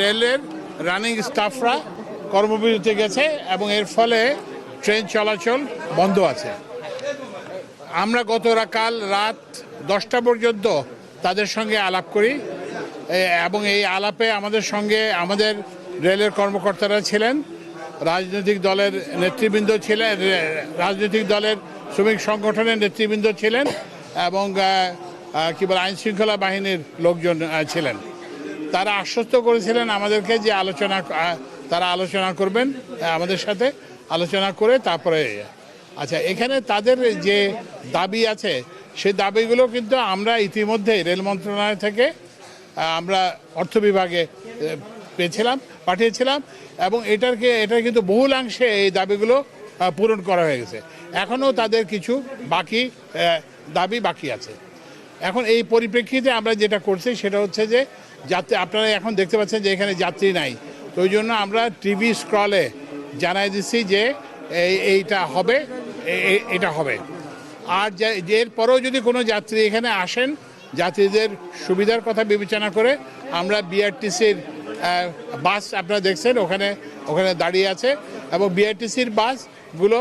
রেলের রানিং স্টাফরা কর্মবিরতি গেছে এবং এর ফলে ট্রেন চলাচল বন্ধ আছে। আমরা গত কাল রাত দশটা পর্যন্ত তাদের সঙ্গে আলাপ করি। এবং এই আলাপে আমাদের সঙ্গে আমাদের রেলের কর্মকর্তারা ছিলেন, রাজনৈতিক দলের নেতৃবৃন্দ ছিলেন রাজনৈতিক দলের শ্রমিক সংগঠনের নেতৃবৃন্দ ছিলেন এবং কি বলে আইন শৃঙ্খলা বাহিনীর লোকজন ছিলেন। তারা আশ্বস্ত করেছিলেন আমাদেরকে যে আলোচনা তারা আলোচনা করবেন আমাদের সাথে আলোচনা করে তারপরে আচ্ছা এখানে তাদের যে দাবি আছে সেই দাবিগুলো কিন্তু আমরা ইতিমধ্যে রেল মন্ত্রণালয় থেকে আমরা অর্থ বিভাগে পেয়েছিলাম, পাঠিয়েছিলাম, এবং এটারকে এটা কিন্তু বহুলাংশে এই দাবিগুলো পূরণ করা হয়ে গেছে। এখনও তাদের কিছু বাকি দাবি বাকি আছে। এখন এই পরিপ্রেক্ষিতে আমরা যেটা করছি সেটা হচ্ছে যে যাত্রী, আপনারা এখন দেখতে পাচ্ছেন যে এখানে যাত্রী নাই। তো ওই জন্য আমরা টিভি স্ক্রলে জানাই দিচ্ছি যে এইটা হবে এটা হবে। আর এরপরেও যদি কোনো যাত্রী এখানে আসেন, যাত্রীদের সুবিধার কথা বিবেচনা করে আমরা বিআরটিসির বাস আপনারা দেখছেন, ওখানে ওখানে দাঁড়িয়ে আছে। এবং বিআরটিসির বাসগুলো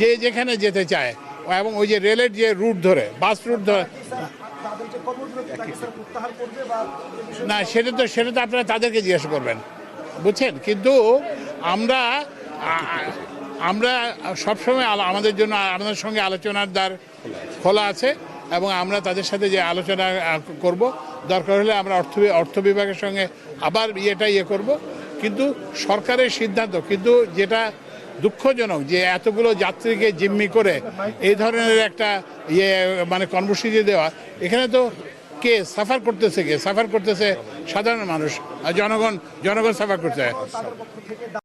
যে যেখানে যেতে চায়, এবং ওই যে রেলের যে রুট ধরে, বাস রুট ধরে না সেটা তো সেটা তো আপনারা তাদেরকে জিজ্ঞাসা করবেন। বুঝছেন? কিন্তু আমরা আমরা সবসময় আমাদের জন্য আমাদের সঙ্গে আলোচনার দ্বার খোলা আছে এবং আমরা তাদের সাথে যে আলোচনা করব দরকার হলে আমরা অর্থ অর্থ বিভাগের সঙ্গে আবার ইয়েটা ইয়ে করব। কিন্তু সরকারের সিদ্ধান্ত কিন্তু যেটা দুঃখজনক যে এতগুলো যাত্রীকে জিম্মি করে এই ধরনের একটা ইয়ে মানে কর্মসূচি দেওয়া। এখানে তো কে সাফার করতেছে কে? সাফার করতেছে সাধারণ মানুষ। আর জনগণ জনগণ সাফার করতে